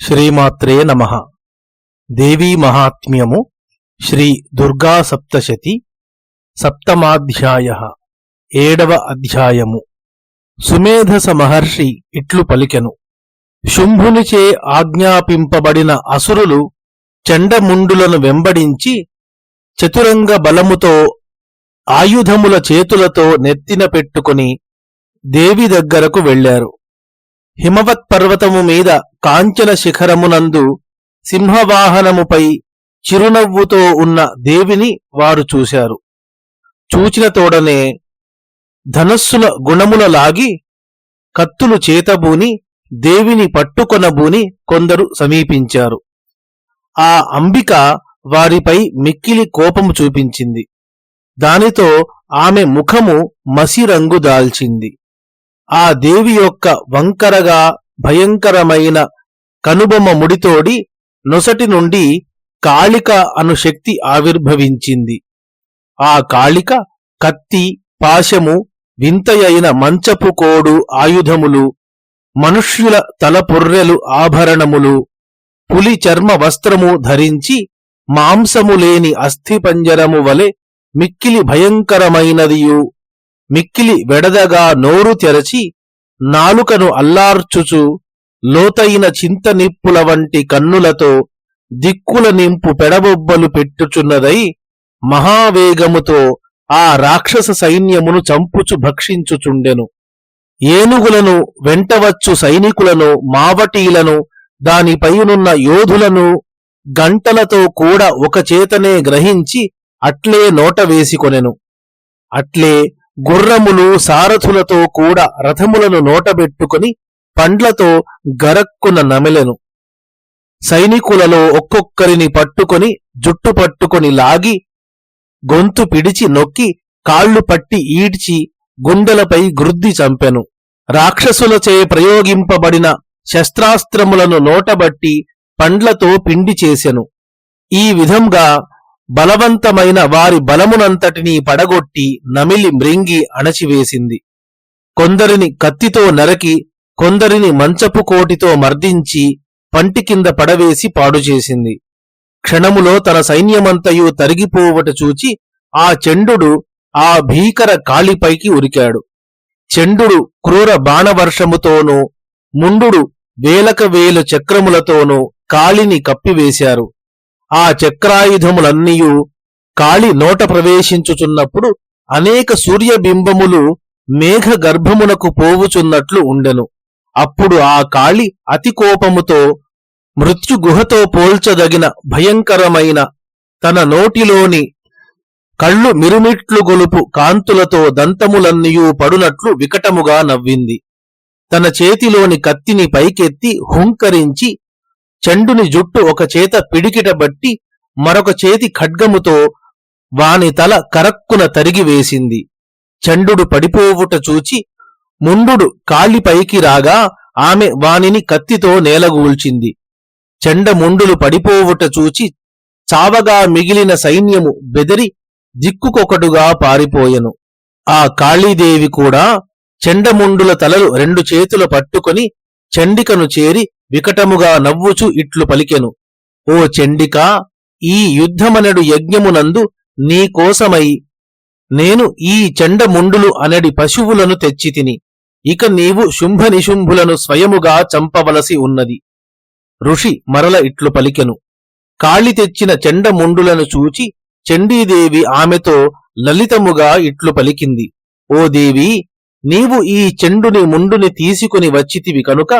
శ్రీమాత్రే నమ. దేవీ మహాత్మ్యము శ్రీ దుర్గా సప్తశతి సప్తమాధ్యాయ ఏడవ అధ్యాయము. సుమేధస మహర్షి ఇట్లు పలికెను. శుంభునిచే ఆజ్ఞాపింపబడిన అసురులు చండముండులను వెంబడించి చతురంగ బలముతో ఆయుధముల చేతులతో నెత్తిన పెట్టుకుని దేవి దగ్గరకు వెళ్ళారు హిమవత్ పర్వతము మీద కాంచన శిఖరమునందు సింహవాహనముపై చిరునవ్వుతో ఉన్న దేవిని వారు చూశారు. చూచిన తోడనే ధనస్సుల గుణముల లాగి కత్తులు చేతబూని దేవిని పట్టుకొనబూని కొందరు సమీపించారు. ఆ అంబిక వారిపై మిక్కిలి కోపము చూపించింది. దానితో ఆమె ముఖము మసిరంగు దాల్చింది. ఆ దేవి యొక్క వంకరగా భయంకరమైన కనుబొమ్మ ముడితోడి నొసటి నుండి కాళిక అను శక్తి ఆవిర్భవించింది. ఆ కాళిక కత్తి పాశము వింతయైన మంచపు కోడు ఆయుధములు మనుష్యుల తలపొర్రెలు ఆభరణములు పులి చర్మ వస్త్రము ధరించి మాంసము లేని అస్థిపంజరము వలె మిక్కిలి భయంకరమైనదియు. మిక్కిలి వెడదగా నోరు తెరచి నాలుకను అల్లార్చుచు లోతైన చింత నిప్పుల వంటి కన్నులతో దిక్కుల నింపు పెడబొబ్బలు పెట్టుచున్నదై మహావేగముతో ఆ రాక్షస సైన్యమును చంపుచు భక్షించుచుండెను. ఏనుగులను వెంటవచ్చు సైనికులను మావటీలను దానిపైనున్న యోధులను గంటలతో కూడా ఒక చేతనే గ్రహించి అట్లే నోట వేసికొనెను అట్లే గుర్రములు సారథులతో కూడా రథములను నోటబెట్టుకుని పండ్లతో గరక్కున నమెలెను. సైనికులలో ఒక్కొక్కరిని పట్టుకొని జుట్టు పట్టుకొని లాగి గొంతు పిడిచి నొక్కి కాళ్ళు పట్టి ఈడ్చి గుండెలపై గృద్ది చంపెను. రాక్షసులచే ప్రయోగింపబడిన శస్త్రాస్త్రములను నోటబట్టి పండ్లతో పిండి చేసెను. ఈ విధంగా బలవంతమైన వారి బలమునంతటినీ పడగొట్టి నమిలి మృంగి అణచివేసింది. కొందరిని కత్తితో నరకి కొందరిని మంచపు కోటితో మర్దించి పంటి కింద పడవేసి పాడుచేసింది. క్షణములో తన సైన్యమంతయు తరిగిపోవట చూచి ఆ చెండు ఆ భీకర కాళిపైకి ఉరికాడు. చెండు క్రూర బాణవర్షముతోనూ ముండు వేలక వేలు చక్రములతోనూ కాళిని కప్పివేశారు. ఆ చక్రాయుధములన్నీయు కాళి నోట ప్రవేశించుచున్నప్పుడు అనేక సూర్యబింబములు మేఘ గర్భమునకు పోవుచున్నట్లు ఉండెను. అప్పుడు ఆ కాళి అతి కోపముతో మృత్యుగుహతో పోల్చదగిన భయంకరమైన తన నోటిలోని కళ్ళు మిరుమిట్లు గొలుపు కాంతులతో దంతములన్నీయూ పడునట్లు వికటముగా నవ్వింది. తన చేతిలోని కత్తిని పైకెత్తి హుంకరించి చండుని జుట్టు ఒక చేత పిడికిట బట్టి మరొక చేతి ఖడ్గముతో వాని తల కరక్కున తరిగివేసింది చండుడు చండు పడిపోవుట చూచి ముండు కాలిపైకి రాగా ఆమె వానిని కత్తితో నేలగూల్చింది. చెండముండులు పడిపోవుట చూచి చావగా మిగిలిన సైన్యము బెదిరి దిక్కుకొకటుగా పారిపోయెను. ఆ కాళీదేవి కూడా చెండముండుల తలలు రెండు చేతుల పట్టుకొని చండికను చేరి వికటముగా నవ్వుచు ఇట్లు పలికెను. ఓ చండికా ఈ యుద్ధమనడు యజ్ఞమునందు నీకోసమై నేను ఈ చెండముండులు అనడి పశువులను తెచ్చితిని ఇక నీవు శుంభ నిశుంభులను స్వయముగా చంపవలసి ఉన్నది. ఋషి మరల ఇట్లు పలికెను. కాళి తెచ్చిన చెండముండులను చూచి చండీదేవి ఆమెతో లలితముగా ఇట్లు పలికింది. ఓ దేవి నీవు ఈ చెండుని ముండుని తీసుకుని వచ్చితివి కనుక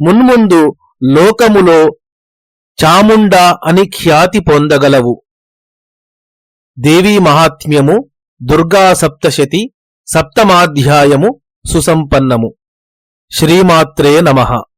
మున్ముందు లోకములో చాముండా అని ఖ్యాతి పొందగలవు. దేవీ మహాత్మ్యము దుర్గా సప్తశతి సప్తమాధ్యాయము సుసంపన్నము. శ్రీమాత్రే నమః.